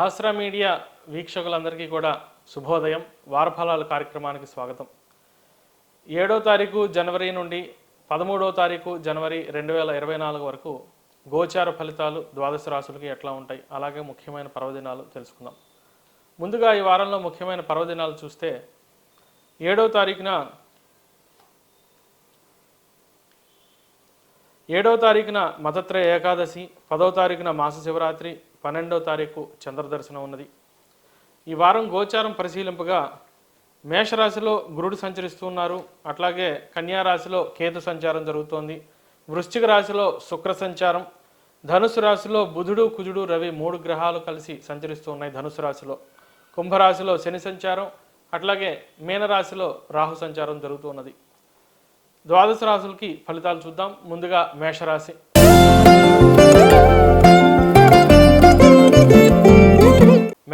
సహస్ర media వీక్షకులందరికీ కూడా శుభోదయం. వారఫలాల కార్యక్రమానికి స్వాగతం. ఏడో తారీఖు జనవరి నుండి పదమూడో తారీఖు జనవరి రెండు వేల ఇరవై నాలుగు వరకు గోచార ఫలితాలు ద్వాదశ రాశులకి ఎట్లా ఉంటాయి? అలాగే ముఖ్యమైన పర్వదినాలు తెలుసుకుందాం. ముందుగా ఈ వారంలో ముఖ్యమైన పర్వదినాలు చూస్తే ఏడో తారీఖున ఏడో తారీఖున మతత్రయ ఏకాదశి పదో తారీఖున మాస శివరాత్రి పన్నెండవ తారీఖు చంద్రదర్శనం ఉన్నది. ఈ వారం గోచారం పరిశీలింపగా మేషరాశిలో గురుడు సంచరిస్తున్నారు అట్లాగే కన్యా రాశిలో కేతు సంచారం జరుగుతోంది. వృశ్చిక రాశిలో శుక్ర సంచారం. ధనుసు రాశిలో బుధుడు కుజుడు రవి మూడు గ్రహాలు కలిసి సంచరిస్తూ ఉన్నాయి ధనుసు రాశిలో. కుంభరాశిలో శని సంచారం. అట్లాగే మీనరాశిలో రాహు సంచారం జరుగుతున్నది ద్వాదశ రాశులకి ఫలితాలు చూద్దాం. ముందుగా మేషరాశి.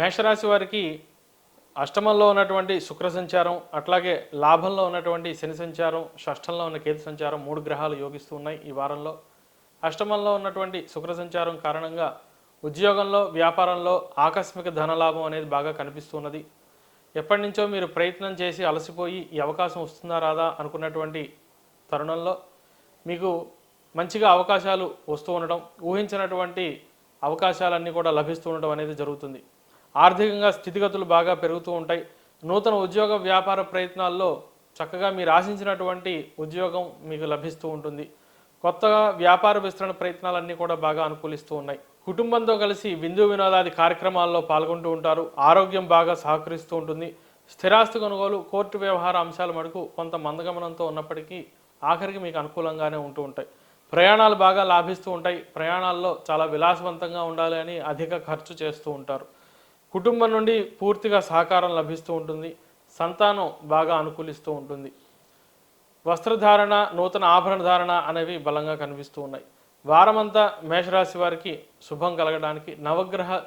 మేషరాశి వారికి అష్టమంలో ఉన్నటువంటి శుక్ర సంచారం అట్లాగే లాభంలో ఉన్నటువంటి శని సంచారం షష్టంలో ఉన్న కేతు సంచారం మూడు గ్రహాలు యోగిస్తూ ఉన్నాయి ఈ వారంలో. అష్టమంలో ఉన్నటువంటి శుక్ర సంచారం కారణంగా ఉద్యోగంలో వ్యాపారంలో ఆకస్మిక ధనలాభం అనేది బాగా కనిపిస్తున్నది ఎప్పటి నుంచో మీరు ప్రయత్నం చేసి అలసిపోయి ఈ అవకాశం వస్తుందా రాదా అనుకున్నటువంటి తరుణంలో మీకు మంచిగా అవకాశాలు వస్తూ ఉండటం ఊహించినటువంటి అవకాశాలన్నీ కూడా లభిస్తూ ఉండటం అనేది జరుగుతుంది. ఆర్థికంగా స్థితిగతులు బాగా పెరుగుతూ ఉంటాయి. నూతన ఉద్యోగ వ్యాపార ప్రయత్నాల్లో చక్కగా మీరు ఆశించినటువంటి ఉద్యోగం మీకు లభిస్తూ ఉంటుంది. కొత్తగా వ్యాపార విస్తరణ ప్రయత్నాలన్నీ కూడా బాగా అనుకూలిస్తూ ఉన్నాయి. కుటుంబంతో కలిసి విందు వినోదాది కార్యక్రమాల్లో పాల్గొంటూ ఉంటారు. ఆరోగ్యం బాగా సహకరిస్తూ ఉంటుంది. స్థిరాస్తి కొనుగోలు కోర్టు వ్యవహార అంశాల మటుకు కొంత మందగమనంతో ఉన్నప్పటికీ ఆఖరికి మీకు అనుకూలంగానే ఉంటూ ఉంటాయి. ప్రయాణాలు బాగా లాభిస్తూ ఉంటాయి. ప్రయాణాల్లో చాలా విలాసవంతంగా ఉండాలి అని అధిక ఖర్చు చేస్తూ ఉంటారు. కుటుంబం నుండి పూర్తిగా సహకారం లభిస్తూ ఉంటుంది సంతానం బాగా అనుకూలిస్తూ ఉంటుంది. వస్త్రధారణ నూతన ఆభరణ ధారణ అనేవి బలంగా కనిపిస్తూ ఉన్నాయి. వారమంతా మేషరాశి వారికి శుభం కలగడానికి నవగ్రహ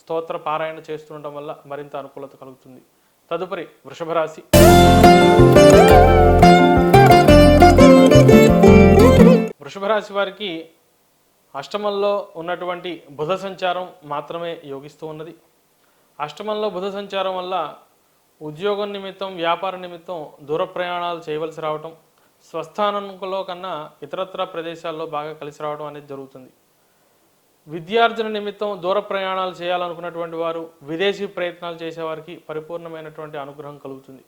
స్తోత్ర పారాయణ చేస్తుండటం వల్ల మరింత అనుకూలత కలుగుతుంది. తదుపరి వృషభ రాశి. వృషభ రాశి వారికి అష్టమంలో ఉన్నటువంటి బుధ సంచారం మాత్రమే యోగిస్తూ ఉన్నది. అష్టమంలో బుధ సంచారం వల్ల ఉద్యోగం నిమిత్తం వ్యాపార నిమిత్తం దూర ప్రయాణాలు చేయవలసి రావటం స్వస్థానంలో కన్నా ఇతరత్ర ప్రదేశాల్లో బాగా కలిసి రావడం అనేది జరుగుతుంది. విద్యార్జన నిమిత్తం దూర ప్రయాణాలు చేయాలనుకున్నటువంటి వారు విదేశీ ప్రయత్నాలు చేసేవారికి పరిపూర్ణమైనటువంటి అనుగ్రహం కలుగుతుంది.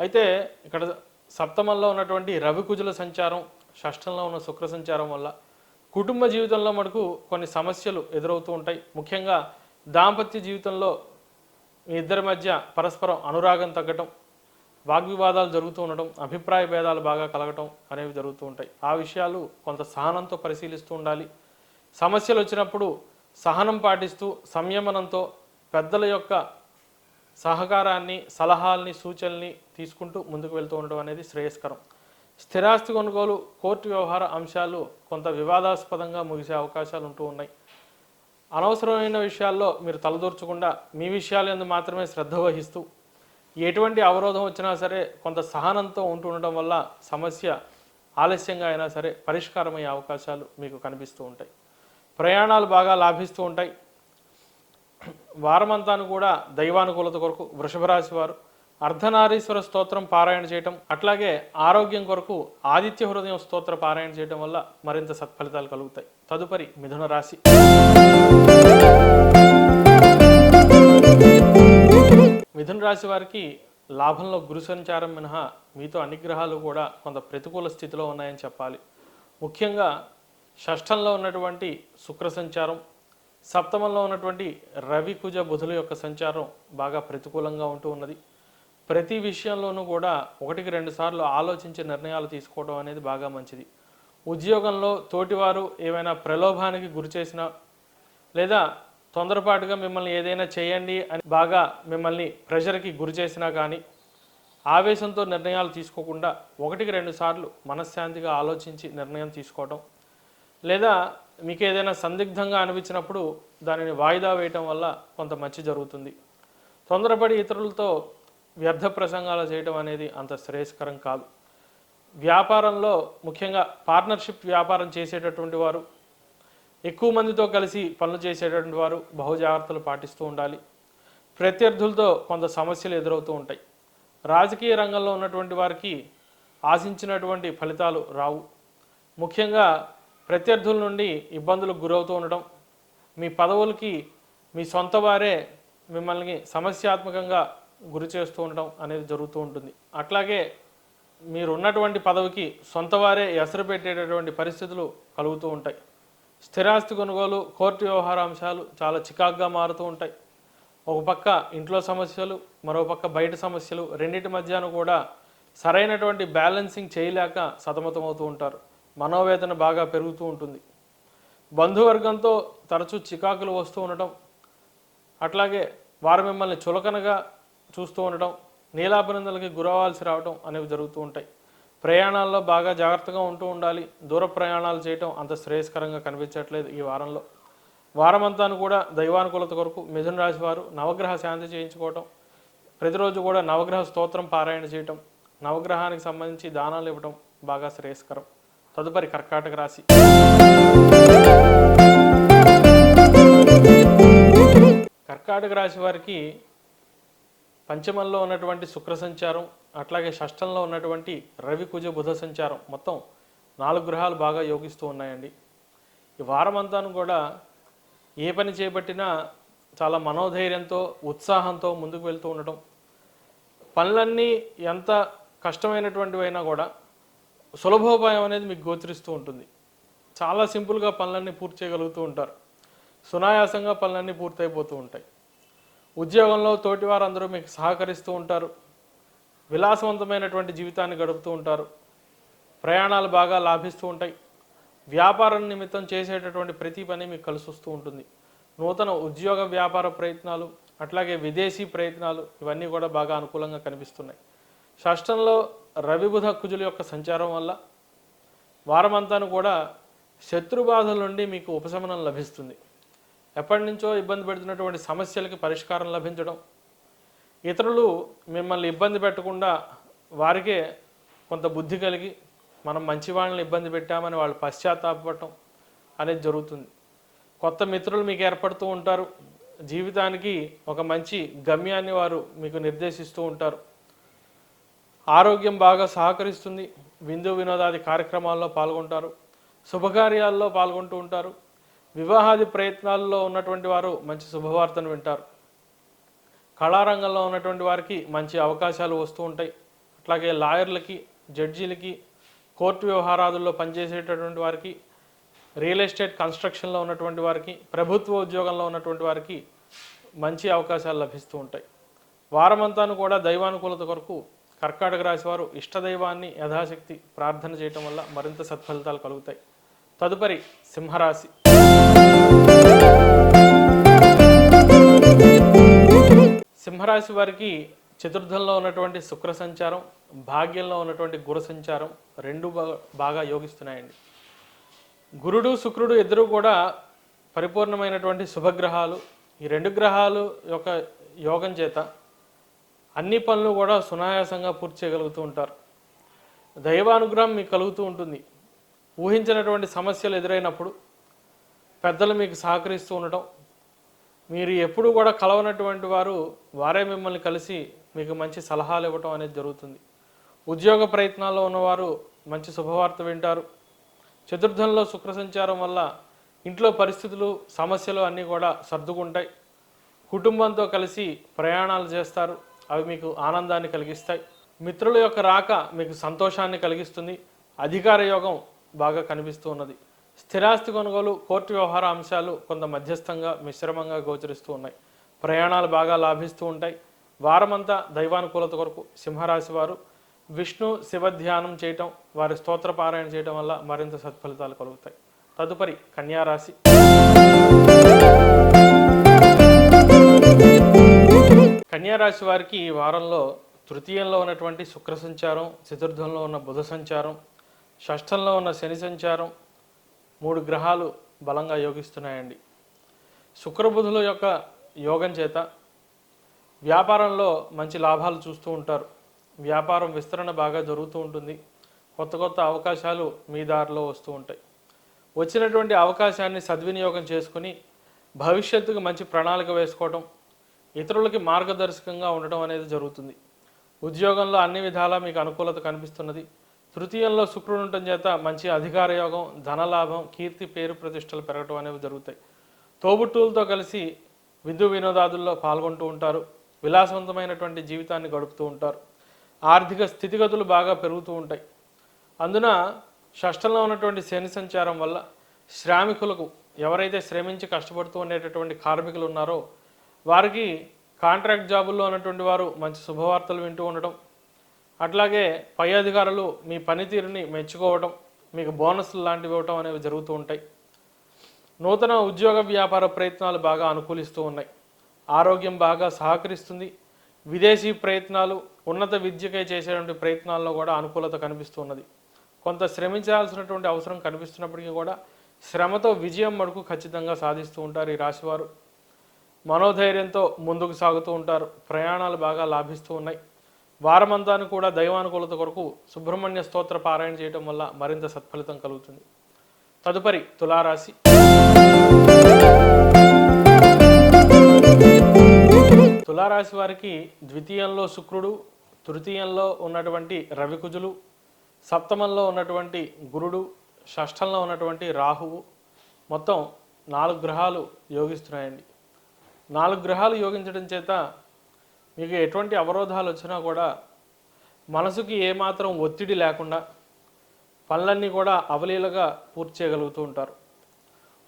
అయితే ఇక్కడ సప్తమంలో ఉన్నటువంటి రవికుజుల సంచారం షష్టంలో ఉన్న శుక్ర సంచారం వల్ల కుటుంబ జీవితంలో మనకు కొన్ని సమస్యలు ఎదురవుతూ ఉంటాయి. ముఖ్యంగా దాంపత్య జీవితంలో మీ ఇద్దరి మధ్య పరస్పరం అనురాగం తగ్గటం వాగ్వివాదాలు జరుగుతూ ఉండటం అభిప్రాయ భేదాలు బాగా కలగటం అనేవి జరుగుతూ ఉంటాయి. ఆ విషయాలు కొంత సహనంతో పరిశీలిస్తూ ఉండాలి. సమస్యలు వచ్చినప్పుడు సహనం పాటిస్తూ సంయమనంతో పెద్దల యొక్క సహకారాన్ని సలహాల్ని సూచనల్ని తీసుకుంటూ ముందుకు వెళ్తూ ఉండడం అనేది శ్రేయస్కరం. స్థిరాస్తి కొనుగోలు కోర్టు వ్యవహార అంశాలు కొంత వివాదాస్పదంగా ముగిసే అవకాశాలు ఉంటూ ఉన్నాయి. అనవసరమైన విషయాల్లో మీరు తలదూర్చకుండా మీ విషయాల యందు మాత్రమే శ్రద్ధ వహిస్తూ ఎటువంటి అవరోధం వచ్చినా సరే కొంత సహనంతో ఉంటూ ఉండడం వల్ల సమస్య ఆలస్యంగా అయినా సరే పరిష్కారమయ్యే అవకాశాలు మీకు కనిపిస్తూ ఉంటాయి. ప్రయాణాలు బాగా లాభిస్తూ ఉంటాయి. వారమంతాను కూడా దైవానుకూలత కొరకు వృషభ రాశి వారు అర్ధనారీశ్వర స్తోత్రం పారాయణ చేయటం అట్లాగే ఆరోగ్యం కొరకు ఆదిత్య హృదయం స్తోత్ర పారాయణ చేయటం వల్ల మరింత సత్ఫలితాలు కలుగుతాయి. తదుపరి మిథున రాశి. మిథున రాశి వారికి లాభంలో గురు సంచారం మినహా మీతో అన్ని గ్రహాలు కూడా కొంత ప్రతికూల స్థితిలో ఉన్నాయని చెప్పాలి. ముఖ్యంగా షష్టంలో ఉన్నటువంటి శుక్ర సంచారం సప్తమంలో ఉన్నటువంటి రవి కుజ బుధుల యొక్క సంచారం బాగా ప్రతికూలంగా ఉంటూ ఉన్నది. ప్రతి విషయంలోనూ కూడా ఒకటికి రెండు సార్లు ఆలోచించి నిర్ణయాలు తీసుకోవడం అనేది బాగా మంచిది. ఉద్యోగంలో తోటివారు ఏమైనా ప్రలోభానికి గురి చేసినా లేదా తొందరపాటుగా మిమ్మల్ని ఏదైనా చేయండి అని బాగా మిమ్మల్ని ప్రెషర్కి గురి చేసినా కానీ ఆవేశంతో నిర్ణయాలు తీసుకోకుండా ఒకటికి రెండు సార్లు మనశ్శాంతిగా ఆలోచించి నిర్ణయం తీసుకోవడం లేదా మీకు ఏదైనా సందిగ్ధంగా అనిపించినప్పుడు దానిని వాయిదా వేయటం వల్ల కొంత మంచి జరుగుతుంది. తొందరపడి ఇతరులతో వ్యర్థ ప్రసంగాలు చేయడం అనేది అంత శ్రేయస్కరం కాదు. వ్యాపారంలో ముఖ్యంగా పార్ట్నర్షిప్ వ్యాపారం చేసేటటువంటి వారు ఎక్కువ మందితో కలిసి పనులు చేసేటటువంటి వారు బహుజాగ్రత్తలు పాటిస్తూ ఉండాలి. ప్రత్యర్థులతో కొంత సమస్యలు ఎదురవుతూ ఉంటాయి. రాజకీయ రంగంలో ఉన్నటువంటి వారికి ఆశించినటువంటి ఫలితాలు రావు. ముఖ్యంగా ప్రత్యర్థుల నుండి ఇబ్బందులకు గురవుతూ ఉండడం మీ పదవులకి మీ సొంత వారే మిమ్మల్ని సమస్యాత్మకంగా గురి చేస్తూ ఉండడం అనేది జరుగుతూ ఉంటుంది. అట్లాగే మీరు ఉన్నటువంటి పదవికి సొంత వారే ఎసరు పెట్టేటటువంటి పరిస్థితులు కలుగుతూ ఉంటాయి. స్థిరాస్తి కొనుగోలు కోర్టు వ్యవహార అంశాలు చాలా చికాగ్గా మారుతూ ఉంటాయి. ఒక పక్క ఇంట్లో సమస్యలు మరో పక్క బయట సమస్యలు రెండింటి మధ్యన కూడా సరైనటువంటి బ్యాలెన్సింగ్ చేయలేక సతమతమవుతూ ఉంటారు. మనోవేదన బాగా పెరుగుతూ ఉంటుంది. బంధువర్గంతో తరచూ చికాకులు వస్తూ ఉండటం అట్లాగే వారు మిమ్మల్ని చులకనగా చూస్తూ ఉండటం నీలాభినందనలకి గురవాల్సి రావడం అనేవి జరుగుతూ ఉంటాయి. ప్రయాణాల్లో బాగా జాగ్రత్తగా ఉంటూ ఉండాలి. దూర ప్రయాణాలు చేయటం అంత శ్రేయస్కరంగా కనిపించట్లేదు ఈ వారంలో. వారమంతాను కూడా దైవానుకూలత కొరకు మిథున రాశి వారు నవగ్రహ శాంతి చేయించుకోవటం ప్రతిరోజు కూడా నవగ్రహ స్తోత్రం పారాయణ చేయటం నవగ్రహానికి సంబంధించి దానాలు ఇవ్వటం బాగా శ్రేయస్కరం. తదుపరి కర్కాటక రాశి. కర్కాటక రాశి వారికి పంచమంలో ఉన్నటువంటి శుక్ర సంచారం అట్లాగే షష్టంలో ఉన్నటువంటి రవి కుజ బుధ సంచారం మొత్తం నాలుగు గ్రహాలు బాగా యోగిస్తూ ఉన్నాయండి. ఈ వారం అంతాను కూడా ఏ పని చేపట్టినా చాలా మనోధైర్యంతో ఉత్సాహంతో ముందుకు వెళ్తూ ఉండటం. పనులన్నీ ఎంత కష్టమైనటువంటివైనా కూడా సులభోపాయం అనేది మీకు గోచరిస్తూ ఉంటుంది. చాలా సింపుల్గా పనులన్నీ పూర్తి చేయగలుగుతూ ఉంటారు. సునాయాసంగా పనులన్నీ పూర్తయిపోతూ ఉంటాయి. ఉద్యోగంలో తోటి వారందరూ మీకు సహకరిస్తూ ఉంటారు. విలాసవంతమైనటువంటి జీవితాన్ని గడుపుతూ ఉంటారు. ప్రయాణాలు బాగా లాభిస్తూ ఉంటాయి. వ్యాపారం నిమిత్తం చేసేటటువంటి ప్రతి పని మీకు కలిసి వస్తూ ఉంటుంది. నూతన ఉద్యోగ వ్యాపార ప్రయత్నాలు అట్లాగే విదేశీ ప్రయత్నాలు ఇవన్నీ కూడా బాగా అనుకూలంగా కనిపిస్తున్నాయి. షష్టంలో రవిబుధ కుజుల యొక్క సంచారం వల్ల వారమంతాను కూడా శత్రుబాధల నుండి మీకు ఉపశమనం లభిస్తుంది. ఎప్పటి నుంచో ఇబ్బంది పెడుతున్నటువంటి సమస్యలకి పరిష్కారం లభించడం. ఇతరులు మిమ్మల్ని ఇబ్బంది పెట్టకుండా వారికే కొంత బుద్ధి కలిగి మనం మంచి వాళ్ళని ఇబ్బంది పెట్టామని వాళ్ళు పశ్చాత్తాపడటం అనేది జరుగుతుంది. కొత్త మిత్రులు మీకు ఏర్పడుతూ ఉంటారు. జీవితానికి ఒక మంచి గమ్యాన్ని వారు మీకు నిర్దేశిస్తూ ఉంటారు. ఆరోగ్యం బాగా సహకరిస్తుంది. విందు వినోదాది కార్యక్రమాల్లో పాల్గొంటారు. శుభకార్యాల్లో పాల్గొంటూ ఉంటారు. వివాహాది ప్రయత్నాల్లో ఉన్నటువంటి వారు మంచి శుభవార్తను వింటారు. కళారంగంలో ఉన్నటువంటి వారికి మంచి అవకాశాలు వస్తూ ఉంటాయి. అట్లాగే లాయర్లకి జడ్జీలకి కోర్టు వ్యవహారాదుల్లో పనిచేసేటటువంటి వారికి రియల్ ఎస్టేట్ కన్స్ట్రక్షన్లో ఉన్నటువంటి వారికి ప్రభుత్వ ఉద్యోగంలో ఉన్నటువంటి వారికి మంచి అవకాశాలు లభిస్తూ ఉంటాయి. వారమంతాను కూడా దైవానుకూలత కొరకు కర్కాటక రాశి వారు ఇష్టదైవాన్ని యథాశక్తి ప్రార్థన చేయటం వల్ల మరింత సత్ఫలితాలు కలుగుతాయి. తదుపరి సింహరాశి. సింహరాశి వారికి చతుర్థంలో ఉన్నటువంటి శుక్ర సంచారం భాగ్యంలో ఉన్నటువంటి గురు సంచారం రెండు బాగా యోగిస్తున్నాయండి. గురుడు శుక్రుడు ఇద్దరు కూడా పరిపూర్ణమైనటువంటి శుభగ్రహాలు. ఈ రెండు గ్రహాలు యొక్క యోగం చేత అన్ని పనులు కూడా సునాయాసంగా పూర్తి చేయగలుగుతూ ఉంటారు. దైవానుగ్రహం మీకు కలుగుతూ ఉంటుంది. ఊహించినటువంటి సమస్యలు ఎదురైనప్పుడు పెద్దలు మీకు సహకరిస్తూ ఉండటం. మీరు ఎప్పుడు కూడా కలవనటువంటి వారు వారే మిమ్మల్ని కలిసి మీకు మంచి సలహాలు ఇవ్వటం అనేది జరుగుతుంది. ఉద్యోగ ప్రయత్నాల్లో ఉన్నవారు మంచి శుభవార్త వింటారు. చతుర్థంలో శుక్ర సంచారం వల్ల ఇంట్లో పరిస్థితులు సమస్యలు అన్నీ కూడా సర్దుకుంటాయి. కుటుంబంతో కలిసి ప్రయాణాలు చేస్తారు. అవి మీకు ఆనందాన్ని కలిగిస్తాయి. మిత్రుల యొక్క రాక మీకు సంతోషాన్ని కలిగిస్తుంది. అధికార యోగం బాగా కనిపిస్తూ ఉన్నది. స్థిరాస్తి కొనుగోలు కోర్టు వ్యవహార అంశాలు కొంత మధ్యస్థంగా మిశ్రమంగా గోచరిస్తూ ఉన్నాయి. ప్రయాణాలు బాగా లాభిస్తూ ఉంటాయి. వారమంతా దైవానుకూలత కొరకు సింహరాశి వారు విష్ణు శివ ధ్యానం చేయటం వారి స్తోత్ర పారాయణ చేయటం వల్ల మరింత సత్ఫలితాలు కలుగుతాయి. తదుపరి కన్యారాశి కన్యారాశి వారికి ఈ వారంలో తృతీయంలో ఉన్నటువంటి శుక్ర సంచారం చతుర్థంలో ఉన్న బుధ సంచారం షష్ఠంలో ఉన్న శని సంచారం మూడు గ్రహాలు బలంగా యోగిస్తున్నాయండి. శుక్రబుధుల యొక్క యోగం చేత వ్యాపారంలో మంచి లాభాలు చూస్తూ ఉంటారు. వ్యాపారం విస్తరణ బాగా జరుగుతూ ఉంటుంది. కొత్త కొత్త అవకాశాలు మీ దారిలో వస్తూ ఉంటాయి. వచ్చినటువంటి అవకాశాన్ని సద్వినియోగం చేసుకుని భవిష్యత్తుకు మంచి ప్రణాళిక వేసుకోవడం ఇతరులకి మార్గదర్శకంగా ఉండటం అనేది జరుగుతుంది. ఉద్యోగంలో అన్ని విధాలా మీకు అనుకూలత కనిపిస్తున్నది. తృతీయంలో శుక్రుడు ఉండటం చేత మంచి అధికార యోగం ధనలాభం కీర్తి పేరు ప్రతిష్టలు పెరగటం అనేవి జరుగుతాయి. తోబుట్టువులతో కలిసి విందు వినోదాదుల్లో పాల్గొంటూ ఉంటారు విలాసవంతమైనటువంటి జీవితాన్ని గడుపుతూ ఉంటారు. ఆర్థిక స్థితిగతులు బాగా పెరుగుతూ ఉంటాయి. అందున షష్టంలో ఉన్నటువంటి శని సంచారం వల్ల శ్రామికులకు ఎవరైతే శ్రమించి కష్టపడుతూ ఉండేటటువంటి కార్మికులు ఉన్నారో వారికి కాంట్రాక్ట్ జాబుల్లో ఉన్నటువంటి వారు మంచి శుభవార్తలు వింటూ ఉండడం అట్లాగే పై అధికారులు మీ పనితీరుని మెచ్చుకోవడం మీకు బోనస్లు లాంటివి ఇవ్వటం అనేవి జరుగుతూ ఉంటాయి. నూతన ఉద్యోగ వ్యాపార ప్రయత్నాలు బాగా అనుకూలిస్తూ ఉన్నాయి. ఆరోగ్యం బాగా సహకరిస్తుంది. విదేశీ ప్రయత్నాలు ఉన్నత విద్యకై చేసేటువంటి ప్రయత్నాల్లో కూడా అనుకూలత కనిపిస్తున్నది కొంత శ్రమించాల్సినటువంటి అవసరం కనిపిస్తున్నప్పటికీ కూడా శ్రమతో విజయం మడుకు ఖచ్చితంగా సాధిస్తూ ఉంటారు ఈ రాశివారు. మనోధైర్యంతో ముందుకు సాగుతూ ఉంటారు. ప్రయాణాలు బాగా లాభిస్తూ ఉన్నాయి. వారమంతాను కూడా దైవానుకూలత కొరకు సుబ్రహ్మణ్య స్తోత్ర పారాయణ చేయడం వల్ల మరింత సత్ఫలితం కలుగుతుంది. తదుపరి తులారాశి. తులారాశి వారికి ద్వితీయంలో శుక్రుడు తృతీయంలో ఉన్నటువంటి రవికుజులు సప్తమంలో ఉన్నటువంటి గురుడు షష్టంలో ఉన్నటువంటి రాహువు. మొత్తం నాలుగు గ్రహాలు యోగిస్తున్నాయండి. నాలుగు గ్రహాలు యోగించడం చేత మీకు ఎటువంటి అవరోధాలు వచ్చినా కూడా మనసుకి ఏమాత్రం ఒత్తిడి లేకుండా పనులన్నీ కూడా అవలీలగా పూర్తి చేయగలుగుతూ ఉంటారు.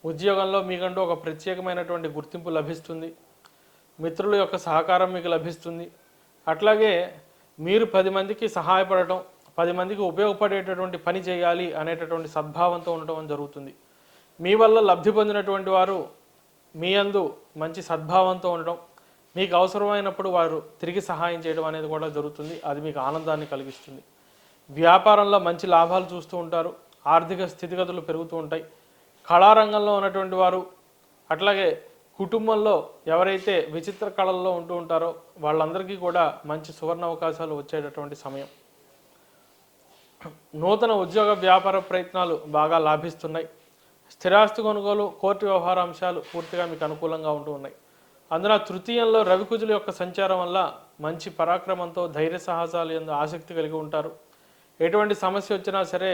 ఉద్యోగంలో మీకంటూ ఒక ప్రత్యేకమైనటువంటి గుర్తింపు లభిస్తుంది. మిత్రుల యొక్క సహకారం మీకు లభిస్తుంది. అట్లాగే మీరు పది మందికి సహాయపడటం పది మందికి ఉపయోగపడేటటువంటి పని చేయాలి అనేటటువంటి సద్భావంతో ఉండటం జరుగుతుంది. మీ వల్ల లబ్ధి పొందినటువంటి వారు మీ అందు మంచి సద్భావంతో ఉండటం మీకు అవసరమైనప్పుడు వారు తిరిగి సహాయం చేయడం అనేది కూడా జరుగుతుంది. అది మీకు ఆనందాన్ని కలిగిస్తుంది. వ్యాపారంలో మంచి లాభాలు చూస్తూ ఉంటారు. ఆర్థిక స్థితిగతులు పెరుగుతూ ఉంటాయి. కళారంగంలో ఉన్నటువంటి వారు అట్లాగే కుటుంబంలో ఎవరైతే విచిత్ర కళల్లో ఉంటూ ఉంటారో వాళ్ళందరికీ కూడా మంచి సువర్ణ అవకాశాలు వచ్చేటటువంటి సమయం. నూతన ఉద్యోగ వ్యాపార ప్రయత్నాలు బాగా లాభిస్తున్నాయి. స్థిరాస్తి కొనుగోలు కోర్టు వ్యవహార అంశాలు పూర్తిగా మీకు అనుకూలంగా ఉంటూ ఉన్నాయి. అందున తృతీయంలో రవికుజుల యొక్క సంచారం వల్ల మంచి పరాక్రమంతో ధైర్య సాహసాలు ఎందు ఆసక్తి కలిగి ఉంటారు. ఎటువంటి సమస్య వచ్చినా సరే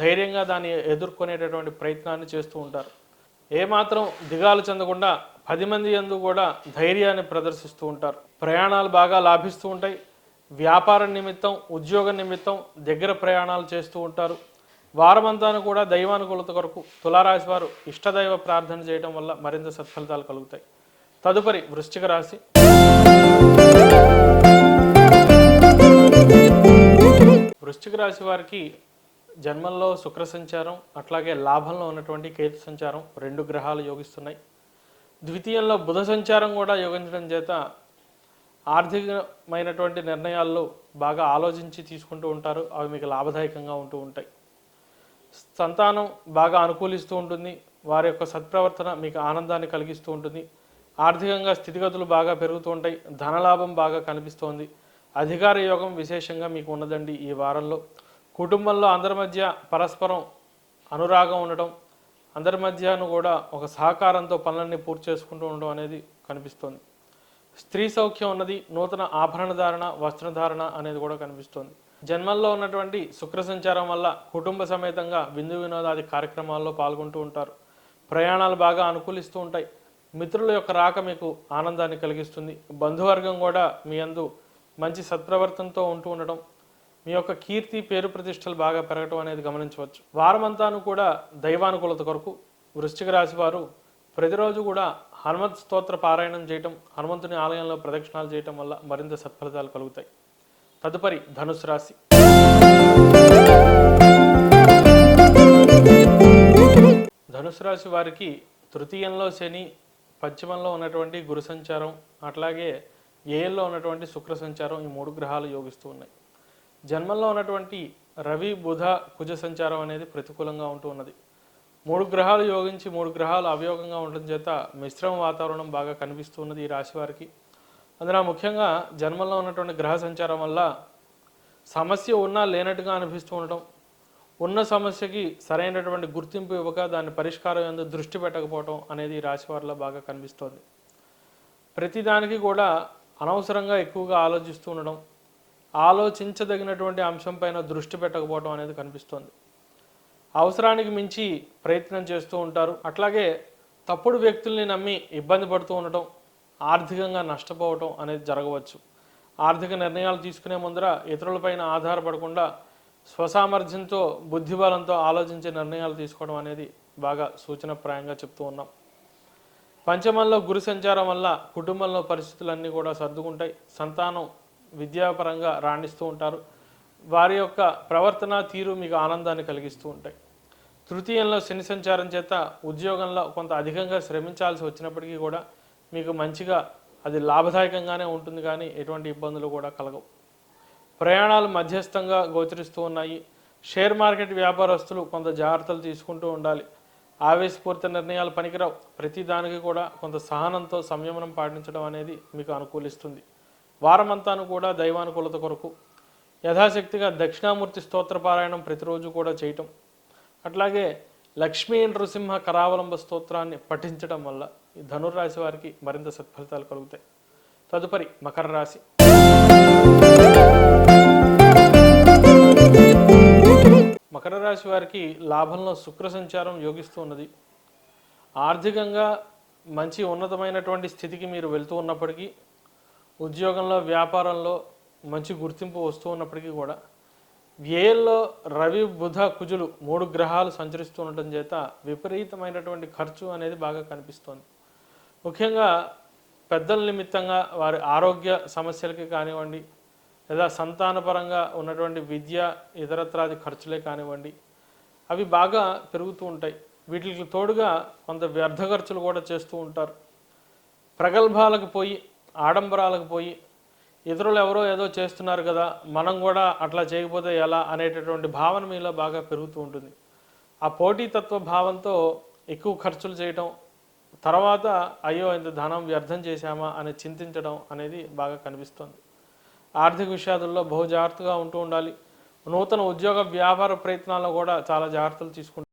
ధైర్యంగా దాన్ని ఎదుర్కొనేటటువంటి ప్రయత్నాన్ని చేస్తూ ఉంటారు. ఏమాత్రం దిగాలు చెందకుండా పది మంది ఎందు కూడా ధైర్యాన్ని ప్రదర్శిస్తూ ఉంటారు. ప్రయాణాలు బాగా లాభిస్తూ ఉంటాయి. వ్యాపార నిమిత్తం ఉద్యోగ నిమిత్తం దగ్గర ప్రయాణాలు చేస్తూ ఉంటారు. వారమంతాను కూడా దైవానుకూలత కొరకు తులారాశి వారు ఇష్టదైవ ప్రార్థన చేయడం వల్ల మరింత సత్ఫలితాలు కలుగుతాయి. తదుపరి వృశ్చిక రాశి. వృశ్చిక రాశి వారికి జన్మంలో శుక్ర సంచారం అట్లాగే లాభంలో ఉన్నటువంటి కేతు సంచారం రెండు గ్రహాలు యోగిస్తున్నాయి. ద్వితీయంలో బుధ సంచారం కూడా యోగించడం చేత ఆర్థికమైనటువంటి నిర్ణయాల్లో బాగా ఆలోచించి తీసుకుంటూ ఉంటారు. అవి మీకు లాభదాయకంగా ఉంటూ ఉంటాయి. సంతానం బాగా అనుకూలిస్తూ ఉంటుంది. వారి యొక్క సత్ప్రవర్తన మీకు ఆనందాన్ని కలిగిస్తూ ఉంటుంది. ఆర్థికంగా స్థితిగతులు బాగా పెరుగుతూ ఉంటాయి ధనలాభం బాగా కనిపిస్తోంది. అధికార యోగం విశేషంగా మీకు ఉన్నదండి ఈ వారంలో. కుటుంబంలో అందరి మధ్య పరస్పరం అనురాగం ఉండటం అందరి మధ్యను కూడా ఒక సహకారంతో పనులన్నీ పూర్తి చేసుకుంటూ ఉండడం అనేది కనిపిస్తోంది. స్త్రీ సౌఖ్యం ఉన్నది నూతన ఆభరణ ధారణ వస్త్రధారణ అనేది కూడా కనిపిస్తోంది. జన్మల్లో ఉన్నటువంటి శుక్ర సంచారం వల్ల కుటుంబ సమేతంగా విందు వినోదాది కార్యక్రమాల్లో పాల్గొంటూ ఉంటారు. ప్రయాణాలు బాగా అనుకూలిస్తూ ఉంటాయి. మిత్రుల యొక్క రాక మీకు ఆనందాన్ని కలిగిస్తుంది. బంధువర్గం కూడా మీ అందు మంచి సత్ప్రవర్తనతో ఉంటూ ఉండడం మీ యొక్క కీర్తి పేరు ప్రతిష్టలు బాగా పెరగటం అనేది గమనించవచ్చు. వారమంతాను కూడా దైవానుకూలత కొరకు వృశ్చిక రాశి వారు ప్రతిరోజు కూడా హనుమంత్ స్తోత్ర పారాయణం చేయటం హనుమంతుని ఆలయంలో ప్రదక్షిణాలు చేయటం వల్ల మరింత సత్ఫలితాలు కలుగుతాయి. తదుపరి ధనుసు రాశి. ధనుసు రాశి వారికి తృతీయంలో శని పశ్చిమంలో ఉన్నటువంటి గురు సంచారం అట్లాగే ఏఎల్లో ఉన్నటువంటి శుక్ర సంచారం ఈ మూడు గ్రహాలు యోగిస్తూ ఉన్నాయి. జన్మంలో ఉన్నటువంటి రవి బుధ కుజ సంచారం అనేది ప్రతికూలంగా ఉంటూ ఉన్నది. మూడు గ్రహాలు యోగించి మూడు గ్రహాలు అవయోగంగా ఉండడం చేత మిశ్రమ వాతావరణం బాగా కనిపిస్తూ ఉన్నది ఈ రాశి వారికి. అందున ముఖ్యంగా జన్మంలో ఉన్నటువంటి గ్రహ సంచారం వల్ల సమస్య ఉన్నా లేనట్టుగా అనిపిస్తూ ఉండటం ఉన్న సమస్యకి సరైనటువంటి గుర్తింపు ఇవ్వక దాని పరిష్కారం ఎందుకు దృష్టి పెట్టకపోవడం అనేది రాశి వారిలో బాగా కనిపిస్తోంది. ప్రతిదానికి కూడా అనవసరంగా ఎక్కువగా ఆలోచిస్తూ ఉండడం ఆలోచించదగినటువంటి అంశంపైన దృష్టి పెట్టకపోవడం అనేది కనిపిస్తోంది. అవసరానికి మించి ప్రయత్నం చేస్తూ ఉంటారు. అట్లాగే తప్పుడు వ్యక్తుల్ని నమ్మి ఇబ్బంది పడుతూ ఉండటం ఆర్థికంగా నష్టపోవటం అనేది జరగవచ్చు. ఆర్థిక నిర్ణయాలు తీసుకునే ముందర ఇతరులపైన ఆధారపడకుండా స్వసామర్థ్యంతో బుద్ధిబలంతో ఆలోచించే నిర్ణయాలు తీసుకోవడం అనేది బాగా సూచనప్రాయంగా చెప్తూ ఉన్నాం. పంచమంలో గురు సంచారం వల్ల కుటుంబంలో పరిస్థితులన్నీ కూడా సర్దుకుంటాయి. సంతానం విద్యాపరంగా రాణిస్తూ ఉంటారు. వారి యొక్క ప్రవర్తన తీరు మీకు ఆనందాన్ని కలిగిస్తూ ఉంటాయి. తృతీయంలో శని సంచారం చేత ఉద్యోగంలో కొంత అధికంగా శ్రమించాల్సి వచ్చినప్పటికీ కూడా మీకు మంచిగా అది లాభదాయకంగానే ఉంటుంది కానీ ఎటువంటి ఇబ్బందులు కూడా కలగవు. ప్రయాణాలు మధ్యస్థంగా గోచరిస్తూ ఉన్నాయి. షేర్ మార్కెట్ వ్యాపారస్తులు కొంత జాగ్రత్తలు తీసుకుంటూ ఉండాలి. ఆవేశపూరిత నిర్ణయాలు పనికిరావు. ప్రతి దానికి కూడా కొంత సహనంతో సంయమనం పాటించడం అనేది మీకు అనుకూలిస్తుంది. వారమంతాను కూడా దైవానుకూలత కొరకు. యథాశక్తిగా దక్షిణామూర్తి స్తోత్ర పారాయణం ప్రతిరోజు కూడా చేయటం. అట్లాగే లక్ష్మీ నృసింహ కరావలంబ స్తోత్రాన్ని పఠించడం వల్ల ఈ ధనుర్రాశి వారికి మరింత సత్ఫలితాలు కలుగుతాయి. తదుపరి మకర రాశి. మకరరాశి వారికి లాభంలో శుక్ర సంచారం యోగిస్తూ ఉన్నది. ఆర్థికంగా మంచి ఉన్నతమైనటువంటి స్థితికి మీరు వెళ్తూ ఉన్నప్పటికీ ఉద్యోగంలో వ్యాపారంలో మంచి గుర్తింపు వస్తూ ఉన్నప్పటికీ కూడా వ్యయంలో రవి బుధ కుజులు మూడు గ్రహాలు సంచరిస్తూ ఉండటం చేత విపరీతమైనటువంటి ఖర్చు అనేది బాగా కనిపిస్తోంది. ముఖ్యంగా పెద్దల నిమిత్తంగా వారి ఆరోగ్య సమస్యలకి కానివ్వండి లేదా సంతానపరంగా ఉన్నటువంటి విద్య ఇతరత్రాది ఖర్చులే కానివ్వండి అవి బాగా పెరుగుతూ ఉంటాయి. వీటికి తోడుగా కొంత వ్యర్థ ఖర్చులు కూడా చేస్తూ ఉంటారు. ప్రగల్భాలకు పోయి ఆడంబరాలకు పోయి ఇతరులు ఎవరో ఏదో చేస్తున్నారు కదా మనం కూడా అట్లా చేయకపోతే ఎలా అనేటటువంటి భావన మీలో బాగా పెరుగుతూ ఉంటుంది. ఆ పోటీతత్వ భావంతో ఎక్కువ ఖర్చులు చేయటం తర్వాత అయ్యో ఇంత ధనం వ్యర్థం చేశామా అని చింతించడం అనేది బాగా కనిపిస్తుంది. ఆర్థిక విషయాలలో బహు జాగ్రత్తగా ఉంటూ ఉండాలి. నూతన ఉద్యోగ వ్యాపార ప్రయత్నాల్లో కూడా చాలా జాగ్రత్తలు తీసుకుంటూ